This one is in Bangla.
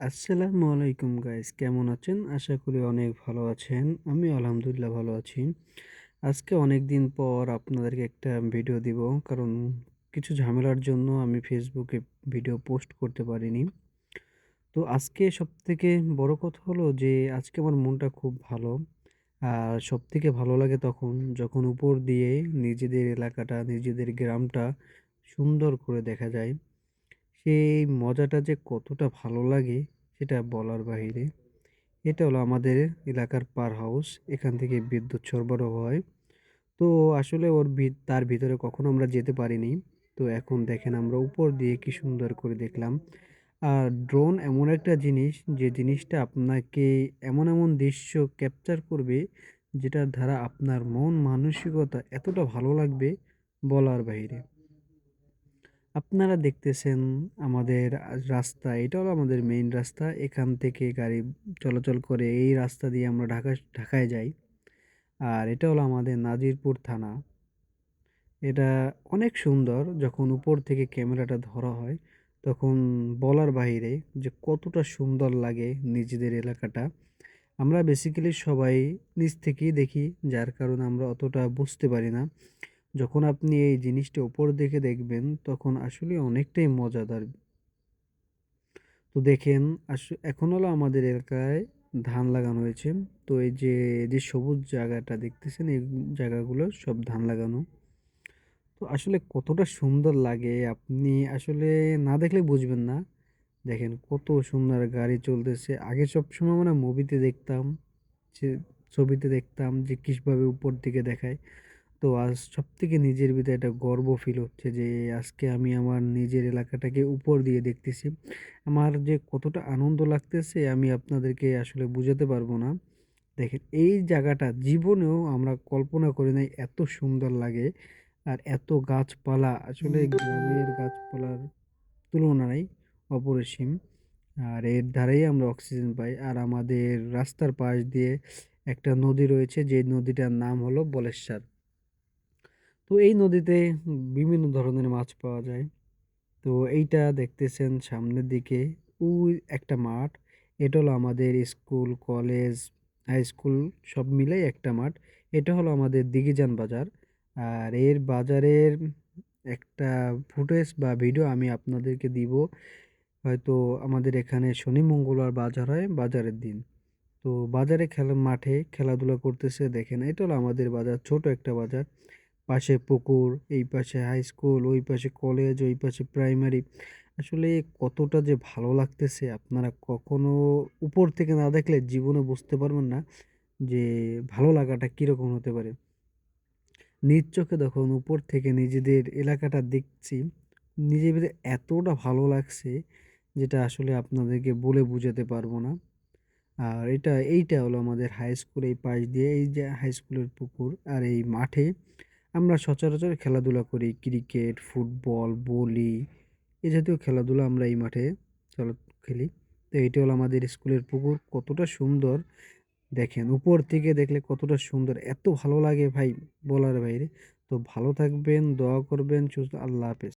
আসসালামু আলাইকুম গাইস, কেমন আছেন? আশা করি অনেক ভালো আছেন। আমি আলহামদুলিল্লাহ ভালো আছি। আজকে অনেক দিন পর আপনাদেরকে একটা ভিডিও দিব, কারণ কিছু ঝামেলার জন্য আমি ফেসবুকে ভিডিও পোস্ট করতে পারিনি। তো আজকে সব থেকে বড় কথা হলো যে, আজকে আমার মনটা খুব ভালো। আর সব থেকে ভালো লাগে তখন যখন উপর দিয়ে নিজেদের এলাকাটা, নিজেদের গ্রামটা সুন্দর করে দেখা যায়। সেই মজাটা যে কতটা ভালো লাগে, সেটা বলার বাহিরে। এটা হলো আমাদের এলাকার পার হাউস, এখান থেকে বিদ্যুৎ সরবরাহ হয়। তো আসলে ওর তার ভিতরে কখনো আমরা যেতে পারিনি। তো এখন দেখেন আমরা উপর দিয়ে কি সুন্দর করে দেখলাম। আর ড্রোন এমন একটা জিনিস, যে জিনিসটা আপনাকে এমন এমন দৃশ্য ক্যাপচার করবে, যেটার দ্বারা আপনার মন মানসিকতা এতটা ভালো লাগবে বলার বাইরে আপনারা দেখতেছেন আমাদের রাস্তা, এটা হলো আমাদের মেইন রাস্তা। এখান থেকে গাড়ি চলাচল করে এই রাস্তা দিয়ে আমরা ঢাকা, ঢাকায় যাই। আর এটা হলো আমাদের নাজিরপুর থানা। এটা অনেক সুন্দর, যখন উপর থেকে ক্যামেরাটা ধরা হয়, তখন বলার বাইরে যে কতটা সুন্দর লাগে নিজেদের এলাকাটা। আমরা বেসিক্যালি সবাই নিচ থেকেই দেখি, যার কারণে আমরা অতটা বুঝতে পারি না। যখন আপনি এই জিনিসটা উপর দেখে দেখবেন, তখন আসলে অনেকটাই মজাদার। তো দেখেন এখন হলো আমাদের এলাকায় ধান লাগানো হয়েছে। তো এই যে যে সবুজ জায়গাটা দেখতেছেন, এই জায়গাগুলো সব ধান লাগানো। তো আসলে কতটা সুন্দর লাগে, আপনি আসলে না দেখলে বুঝবেন না। দেখেন কত সুন্দর গাড়ি চলতেছে। আগে সব সময় মানে মুভিতে দেখতাম, যে ছবিতে দেখতাম যে কীভাবে উপর দিকে দেখায়। তো আজ সব থেকে নিজের ভিতরে একটা গর্ব ফিল হচ্ছে যে, আজকে আমি আমার নিজের এলাকাটাকে উপর দিয়ে দেখতেছি। আমার যে কতটা আনন্দ লাগতেছে আমি আপনাদেরকে আসলে বুঝাতে পারব না। দেখেন, এই জায়গাটা জীবনেও আমরা কল্পনা করি নাই এত সুন্দর লাগে আর এত গাছপালা। আসলে গ্রামের গাছপালার তুলনায় অপরিসীম। আর এর ধারেই আমরা অক্সিজেন পাই। আর আমাদের রাস্তার পাশ দিয়ে একটা নদী রয়েছে, যে নদীটার নাম হলো বলেশ্বর। তো এই নদীতে বিভিন্ন ধরনের মাছ পাওয়া যায়। তো এইটা দেখতেছেন সামনের দিকে, ওই একটা মাঠ। এটা হলো আমাদের স্কুল, কলেজ, হাই স্কুল, সব মিলেই একটা মাঠ। এটা হলো আমাদের দিঘিজান বাজার। আর এর বাজারের একটা ফুটেজ বা ভিডিও আমি আপনাদেরকে দিব। হয়তো আমাদের এখানে শনি, মঙ্গলবার বাজার হয় বাজারের দিন। তো বাজারে খেলা, মাঠে খেলাধুলা করতেছে, দেখেন। এটা হলো আমাদের বাজার, ছোট একটা বাজার। পাশে পুকুর, এই পাশে হাই স্কুল ওই পাশে কলেজ ওই পাশে প্রাইমারি আসলে কতটা যে ভালো লাগতেছে আপনারা কখনো উপর থেকে না দেখলে জীবনে বুঝতে পারবেন না যে ভালো লাগাটা কীরকম হতে পারে। নিজ চোখে যখন উপর থেকে নিজেদের এলাকাটা দেখছি নিজের ভিতরে এতটা ভালো লাগছে যেটা আসলে আপনাদেরকে বলে বোঝাতে পারব না। আর এটা, এইটা হলো আমাদের হাই স্কুল এই পাশ দিয়ে এই যে হাই স্কুলের পুকুর আর এই মাঠে আমরা সচরাচর খেলাধুলা করি ক্রিকেট, ফুটবল, বলি, এ জাতীয় খেলাধুলা আমরা এই মাঠে চলো, খেলি। তো এইটা হলো আমাদের স্কুলের পুকুর, কতটা সুন্দর দেখেন, উপর থেকে দেখলে কতটা সুন্দর, এত ভালো লাগে ভাই বলার বাইরে। তো ভালো থাকবেন, দোয়া করবেন, সুস্থ, আল্লাহ হাফেজ।